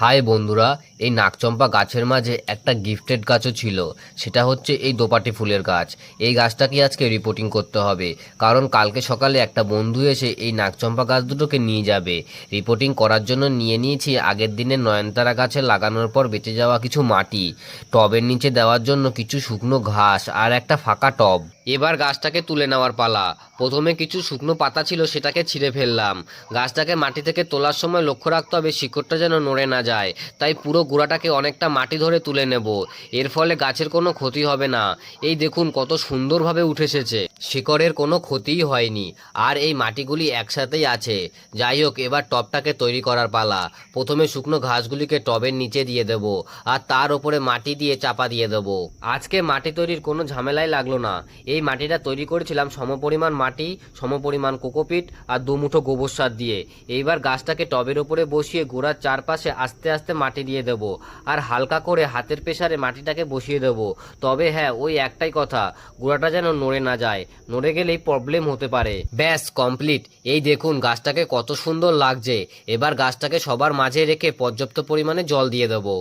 High বন্ধুরা, এই নাকচম্পা গাছের মাঝে একটা গিফটেড গাছও ছিল। সেটা হচ্ছে এই দোপাটি ফুলের গাছ। এই গাছটাকে আজকে রিপোর্টিং করতে হবে। কারণ কালকে সকালে একটা বন্ধু এসে এই নাকচম্পা গাছ দুটোকে নিয়ে যাবে। রিপোর্টিং করার জন্য নিয়ে নিয়েছি আগের দিনে নয়নতারা গাছে লাগানোর পর বেঁচে যাওয়া কিছু মাটি। টবের নিচে দেওয়ার জন্য কিছু শুকনো ঘাস আর একটা ফাঁকা টব। এবার গাছটাকে তুলে নেওয়ার পালা। প্রথমে কিছু শুকনো পাতা ছিল, সেটাকে ছিঁড়ে ফেললাম। গাছটাকে মাটি থেকে তোলার সময় লক্ষ্য রাখতে হবে শিকড়টা যেন নড়ে না যায়। তাই পুরো গোড়াটাকে অনেকটা মাটি ধরে তুলে নেব। এর ফলে গাছের কোনো ক্ষতি হবে না। এই দেখুন কত সুন্দরভাবে উঠে এসেছে। শিকড়ের কোনো ক্ষতিই হয়নি। আর এই মাটিগুলি একসাথেই আছে। যাই হোক, এবার টবটাকে তৈরি করার পালা। প্রথমে শুকনো ঘাসগুলিকে টবের নিচে দিয়ে দেব আর তার ওপরে মাটি দিয়ে চাপা দিয়ে দেব। আজকে মাটি তৈরির কোনো ঝামেলাই লাগল না। এই মাটিটা তৈরি করেছিলাম সমপরিমাণ মাটি, সমপরিমাণ কোকোপিট আর দুমুঠো গোবর সার দিয়ে। এইবার গাছটাকে টবের ওপরে বসিয়ে গোড়ার চারপাশে আস্তে আস্তে মাটি দিয়ে দেব আর হালকা করে হাতের প্রেসারে মাটিটাকে বসিয়ে দেব। তবে হ্যাঁ ওই একটাই কথা, গোড়াটা যেন নড়ে না যায়। নড়ে গেলেই প্রবলেম হতে পারে। ব্যাস কমপ্লিট এই দেখুন, গাছটাকে কত সুন্দর লাগছে। এবার গাছটাকে সবার মাঝে রেখে পর্যাপ্ত পরিমাণে জল দিয়ে দেবো।